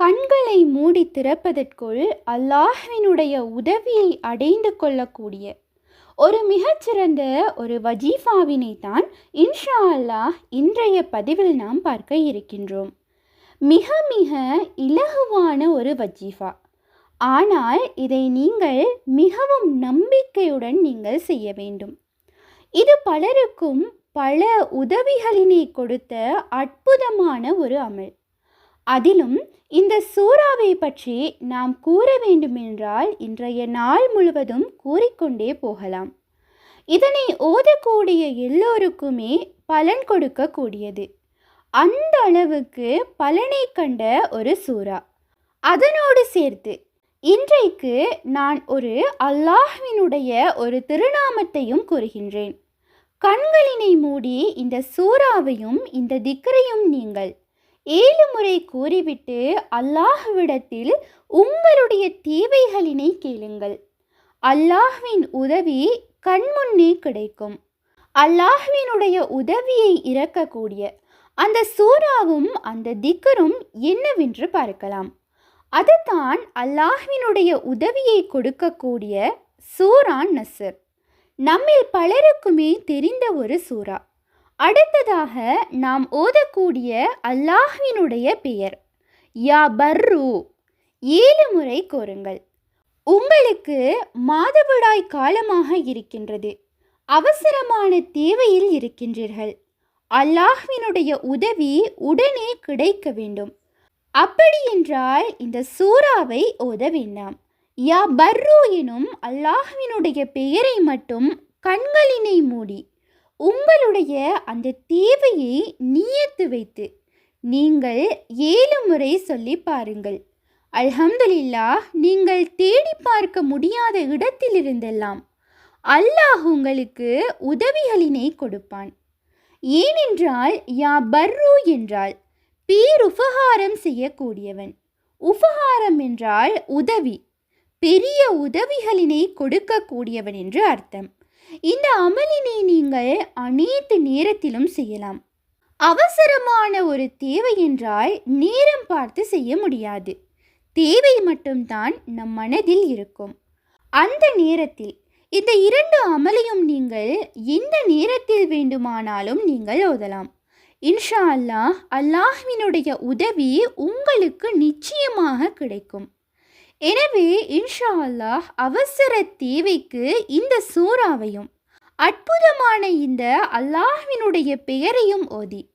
கண்களை மூடி திறப்பதற்குள் அல்லாஹ்வினுடைய உதவியை அடைந்து கொள்ளக்கூடிய ஒரு மிகச்சிறந்த ஒரு வஜீஃபாவினை தான் இன்ஷா அல்லாஹ் இன்றைய பதிவில் நாம் பார்க்க இருக்கின்றோம். மிக மிக இலகுவான ஒரு வஜீஃபா. ஆனால் இதை நீங்கள் மிகவும் நம்பிக்கையுடன் நீங்கள் செய்ய வேண்டும். இது பலருக்கும் பல உதவிகளினை கொடுத்த அற்புதமான ஒரு அமல். அதிலும் இந்த சூறாவை பற்றி நாம் கூற வேண்டுமென்றால் இன்றைய நாள் முழுவதும் கூறிக்கொண்டே போகலாம். இதனை ஓதக்கூடிய எல்லோருக்குமே பலன் கொடுக்கக்கூடியது. அந்த அளவுக்கு பலனை கண்ட ஒரு சூறா. அதனோடு சேர்த்து இன்றைக்கு நான் ஒரு அல்லாஹ்வினுடைய ஒரு திருநாமத்தையும் கூறுகின்றேன். கண்களினை மூடி இந்த சூறாவையும் இந்த திக்கரையும் நீங்கள் ஏழு முறை கூறிவிட்டு அல்லாஹ்விடத்தில் உங்களுடைய தேவைகளினை கேளுங்கள். அல்லாஹ்வின் உதவி கண்முன்னே கிடைக்கும். அல்லாஹ்வினுடைய உதவியை இறக்கக்கூடிய அந்த சூறாவும் அந்த திக்கரும் என்னவென்று பார்க்கலாம். அதுதான் அல்லாஹ்வினுடைய உதவியை கொடுக்கக்கூடிய சூரான் நசர் நம்மில் பலருக்குமே தெரிந்த ஒரு சூறா. அடுத்ததாக நாம் ஓதக்கூடிய அல்லாஹ்வினுடைய பெயர். யா பர்ரு. ஏழு முறை கோருங்கள். உங்களுக்கு மாதவிடாய் காலமாக இருக்கின்றது. அவசரமான தேவையில் இருக்கின்றீர்கள். அல்லாஹ்வினுடைய உதவி உடனே கிடைக்க வேண்டும். அப்படியென்றால் இந்த சூறாவை ஓத வேண்டாம். யா பர்ரு எனும் அல்லாஹ்வினுடைய பெயரை மட்டும் கண்களினை மூடி உங்களுடைய அந்த தேவையை நியத்து வைத்து நீங்கள் ஏழு முறை சொல்லி பாருங்கள். அல்ஹம்துலில்லா நீங்கள் தேடி பார்க்க முடியாத இடத்திலிருந்தெல்லாம் அல்லாஹ் உங்களுக்கு உதவிகளினை கொடுப்பான். ஏனென்றால் யா பர்ரு என்றால் பேர் உபகாரம் செய்யக்கூடியவன். உபகாரம் என்றால் உதவி பெரிய உதவிகளினை கொடுக்கக்கூடியவன் என்று அர்த்தம். இந்த அமலினை நீ நீங்கள் அனைத்து நேரத்திலும் செய்யலாம். அவசரமான ஒரு தேவை என்றால் நேரம் பார்த்து செய்ய முடியாது. தேவை மட்டும்தான் நம் மனதில் இருக்கும். அந்த நேரத்தில் இந்த இரண்டு அமலையும் நீங்கள் எந்த நேரத்தில் வேண்டுமானாலும் நீங்கள் ஓதலாம். இன்ஷா அல்லாஹ் அல்லாஹ்வினுடைய உதவி உங்களுக்கு நிச்சயமாக கிடைக்கும். எனவே இன்ஷா அல்லாஹ் அவசர தேவைக்கு இந்த சூறாவையும் அற்புதமான இந்த அல்லாஹ்வினுடைய பெயரையும் ஓதி.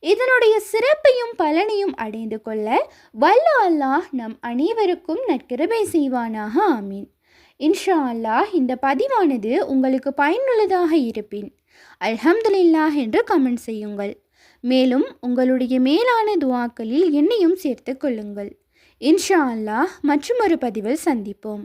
இதனுடைய சிறப்பையும் பலனையும் அடைந்து கொள்ள வல்ல அல்லாஹ் நம் அனைவருக்கும் நற்கிருபை செய்வானாக ஆமீன். இன்ஷா அல்லாஹ் இந்த பதிவானது உங்களுக்கு பயனுள்ளதாக இருப்பின் அல்ஹம்துலில்லாஹ் என்று கமெண்ட் செய்யுங்கள். மேலும் உங்களுடைய மேலான துவாக்களில் என்னையும் சேர்த்து கொள்ளுங்கள். இன்ஷா அல்லாஹ் மற்றொரு பதிவில் சந்திப்போம்.